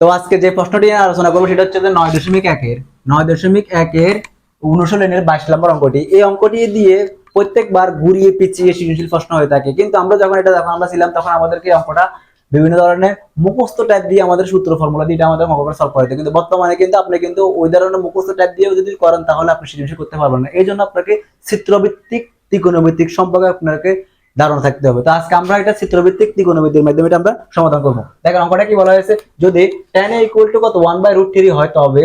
তো আজকে যে প্রশ্নটি নিয়ে আলোচনা করব সেটা হচ্ছে নয় দশমিক একের, নয় দশমিক একের অনুশীলনের বাইশ নম্বর অঙ্কটি। এই অঙ্কটি দিয়ে প্রত্যেকবার ঘুরিয়ে পিছিয়ে সৃজনশীল প্রশ্ন হয়ে থাকে। কিন্তু আমরা যখন এটা যখন আমরা ছিলাম, তখন আমাদেরকে অঙ্কটা বিভিন্ন ধরনের মুখস্থ টাইপ দিয়ে আমাদের সূত্র ফর্মুলা দিয়ে আমাদের অঙ্ক সলভ করে কিন্তু বর্তমানে কিন্তু আপনি কিন্তু ওই ধরনের মুখস্থ টাইপ দিয়েও যদি করেন, তাহলে আপনি সৃজনশীল করতে পারবেন না। এই জন্য আপনাকে চিত্রভিত্তিক ত্রিকোণভিত্তিক সম্পর্কে আপনাকে ধারণা থাকতে হবে। তো আজকে আমরা এটা চিত্রভিত্তিক ত্রিকোণমিতির মাধ্যমে এটা আমরা সমাধান করব। দেখেন, অঙ্কটা কি বলা হয়েছে? যদি tan a কত? ওয়ান বাই রুট থ্রি হয়, তবে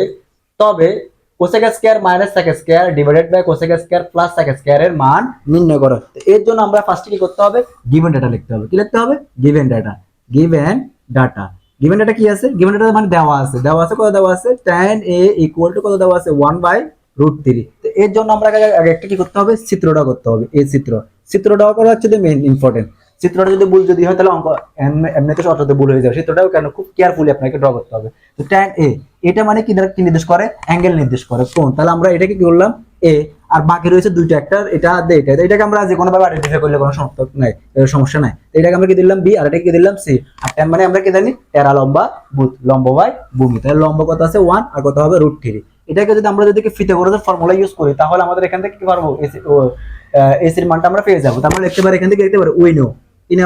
তবে cosec square minus sec square divided by cosec square plus sec square এর মান নির্ণয় করো। এর জন্য আমরা ফার্স্টে কি করতে হবে? গিভেন ডাটা লিখতে হবে। কি লিখতে হবে? Given data given data given data কি আছে? গিভেন ডাটা মানে দেওয়া আছে। দেওয়া আছে, কত দেওয়া আছে? tan a কত দেওয়া আছে? ওয়ান বাই রুট থ্রি তো এর জন্য আমরা আগে একটা কি করতে হবে? চিত্রটা করতে হবে। এই চিত্র। চিত্রটা করা হচ্ছে মেইন ইম্পর্টেন্ট চিত্রটা যদি ভুল যদি হয়, তাহলে অঙ্ক এমনি- এমনিতে অটোতে ভুল হয়ে যাবে। চিত্রটাও কেন? খুব কেয়ারফুলি আপনাকে ড্র করতে হবে। তো ট্যান এ এটা মানে কি কি নির্দেশ করে? অ্যাঙ্গেল নির্দেশ করে। কোন? তাহলে আমরা এটাকে কি করলাম? এ আর বাকি রয়েছে দুইটা একটা, এটা আর এটা তো এটাকে আমরা যে কোনো ভাবে আইডেন্টিফাই করলে কোনো সমস্যা নাই সমস্যা নাই। তো এটাকে আমরা কি দিলাম? বি আর এটাকে কি দিলাম? সি আর ট্যান মানে আমরা কি জানি? টেরা লম্বা বুথ লম্ব বাই ভূমি। তাহলে লম্ব কত আছে? ওয়ান আর কত হবে রুট থ্রি এটাকে যদি আমরা যদি ফিতে করে ফর্মুলা ইউজ করি, তাহলে আমাদের এখান থেকে কি পারব? এসির মানটা আমরা পেয়ে যাব। তার মানে লিখতে পারি এখান থেকে লিখতে পারি we know. In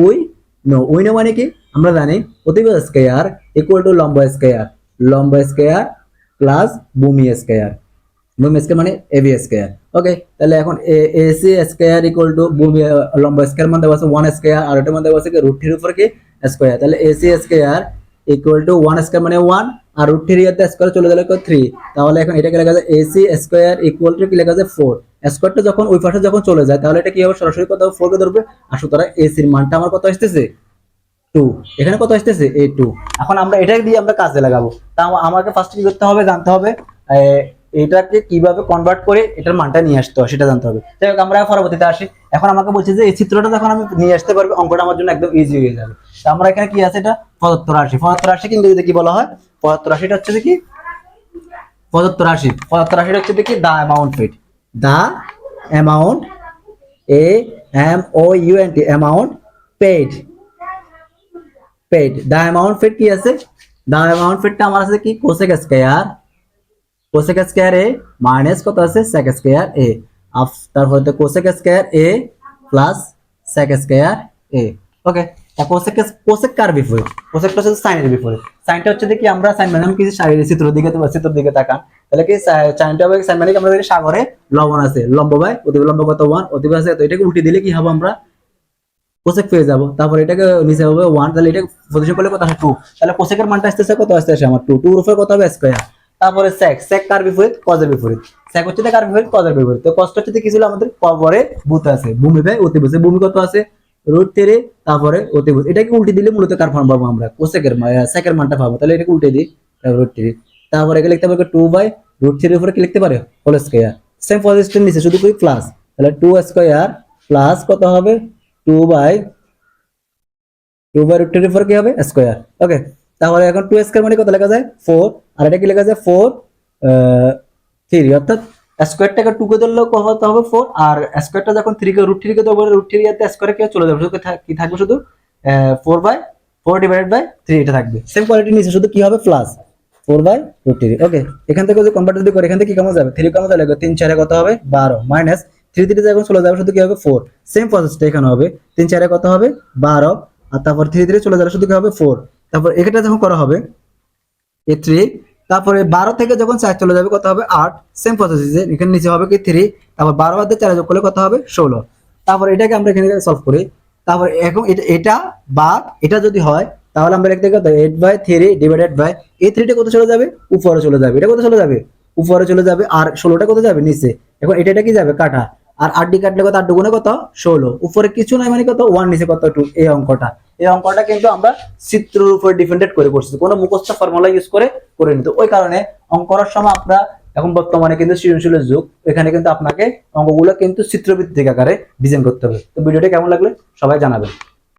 we know. We know মানে কি? আমরা জানি অতিব স্কয়ার ইকুয়াল টু লম্ব স্কয়ার লম্ব স্কয়ার প্লাস ভূমি স্কয়ার ভূমি স্কয়ার মানে এবি স্কয়ার ওকে তাহলে এখন এসি স্কয়ার ইকুয়াল টু ভূমি, লম্ব স্কয়ার মানে দেওয়া আছে ওয়ান স্কয়ার আর ওটার মধ্যে দেওয়া আছে কি রুট থ্রির উপর কি স্কয়ার তাহলে AC square equal to one square মানে ওয়ান আর রুট থ্রি এর স্কয়ার চলে গেলে থ্রি তাহলে এখন এটাকে লেখা যায়? এসি স্কয়ার ইকুয়াল টু কি লেখা যায়? ফোর স্কয়ারটা যখন ওই পাশে যখন চলে যায়, তাহলে এটা কি হবে? সরাসরি কত ফোর কে ধরবে। আর সুতরাং এসির মানটা আমার কত আসতেছে? টু এখানে কত আসতেছে? এ টু এখন আমরা এটা দিয়ে আমরা কাজে লাগাবো। তা আমাকে ফার্স্ট কি করতে হবে? জানতে হবে এটাকে কীভাবে কনভার্ট করে এটার মানটা নিয়ে আসতে হয়, সেটা জানতে হবে। যাই হোক, আমরা পরবর্তীতে আসি। এখন আমাকে বলছে যে, এই চিত্রটা যখন আমি নিয়ে আসতে পারব, অঙ্কটা আমার জন্য একদম ইজি হয়ে যাবে। তো আমরা এখানে কি আছে এটা? পদার্থ রাশি পদার্থ রাশি কিন্তু কি বলা হয়? পদার্থ রাশিটা হচ্ছে যে কি পদার্থ রাশি পদার্থ রাশিটা হচ্ছে দেখি the amount paid the amount A M O U N T amount paid paid the amount paid কি আছে? দা অ্যামাউন্ট পেডটা আমার আছে কি? Cosec square cosec square A minus কত আছে? সেক স্কয়ার এ আফ, তারপর তো cosec square A plus sec square A okay cosec cosec বিপরীত? সাইনের বিপরীত। সাইনটা হচ্ছে কি আমরা সাইন মানে কিছু চিত্র দিকে চিত্র দিকে তাকান। তাহলে কি সাইনটা হবে সাইন মানে কি? আমরা সাগরে লবণ আছে। লম্ব কত? ওয়ান আছে তো এটাকে উল্টে দিলে কি হবে আমরা? কোসেক পেয়ে যাব। তারপর এটাকে নিচে হবে ওয়ান তাহলে করলে কত টু তাহলে কোসেকের মানটা আসতেছে কত আসতে আসে আমার টু টু উপরে কত হবে? তারপরে সেক সেক কার বিপরীত? কজের বিপরীত। সেক হচ্ছে কার বিপরীত? কজের বিপরীত। তো কষ্ট হচ্ছে কি ছিল? আমাদের পরে ভূত আছে। ভূমি ভাই অতিভুজ ভূমি কত আছে? রুট থ্রি তারপরে অতিভুজ এটাকে উল্টে দিলে মূলত কার ফর্ম পাবো আমরা? কোসেকের সেকের মানটা পাবো। তাহলে এটাকে উল্টে দিই রুট থ্রি তারপরে একে লিখতে পারবে টু বাই রুট থ্রির উপরে কি লিখতে পারে? হোল স্কোয়ার সেম পজিশন নিচে, শুধু কি প্লাস তাহলে টু স্কোয়ার প্লাস কত হবে? Two by two by root three four কি হবে? স্কোয়ার ওকে তাহলে এখন টু স্কোয়ার মানে কত লেখা যায়? ফোর আর এটা কি লেখা যায় ফোর থ্রি অর্থাৎ স্কোয়ারটাকে টু কে ধরলেও কত হবে ফোর আর স্কোয়ারটা যখন থ্রি কে রুট থ্রি কে ধরবো রুট থ্রি এতে স্কোয়ারে কি চলে যাবে। শুধু কি থাকবে শুধু? Four by four divided by three এটা থাকবে। সেম কোয়ালিটি নিচে শুধু কি হবে? Plus four by root three okay এখান থেকে যদি কনভার্ট যদি করি, এখান থেকে কি কমে যাবে? থ্রি কমে যাবে তিন চারে কত হবে? বারো মাইনাস থ্রি থ্রি যখন চলে যাবে, শুধু কি হবে? ফোর সেম প্রসেসটা এখানে হবে। তিন চারে কত হবে? বারো। আর তারপর থ্রি থ্রি চলে যাবে, শুধু কি হবে? ফোর তারপর এটা যখন করা হবে এ থ্রি তারপরে বারো থেকে যখন চার চলে যাবে, কত হবে? আট। সেম প্রসেস এখানে নিচে হবে কি থ্রি তারপর বারো বাদ চারে যোগ করলে কত হবে? ষোলো। তারপর এটাকে আমরা এখানে সলভ করি। তারপর এখন এটা এটা বা এটা যদি হয়, তাহলে আমরা লিখতে কত eight by three divided by এই থ্রিটা কত চলে যাবে? উপরে চলে যাবে। এটা কত চলে যাবে? উপরে চলে যাবে। আর ষোলোটা কত যাবে? নিচে। এখন এটা কি যাবে? কাটা। আর আটটি কাটলে কত? আট গুণে কত? ষোলো। উপরে কিছু নাই মানে কত? ওয়ান নিচে কত? টু এই অঙ্কটা। এই অঙ্কটা কিন্তু আমরা চিত্রের উপরে ডিপেন্ডেড করে করছি কোনো মুখস্থ ফর্মুলা ইউজ করে করে নিত ওই কারণে অঙ্ক করার সময় আমরা এখন বর্তমানে কিন্তু সৃজনশীলের যুগ। এখানে কিন্তু আপনাকে অঙ্কগুলো কিন্তু চিত্রবৃত্তিক আকারে ডিজাইন করতে হবে। তো ভিডিওটা কেমন লাগলে? সবাই জানাবেন।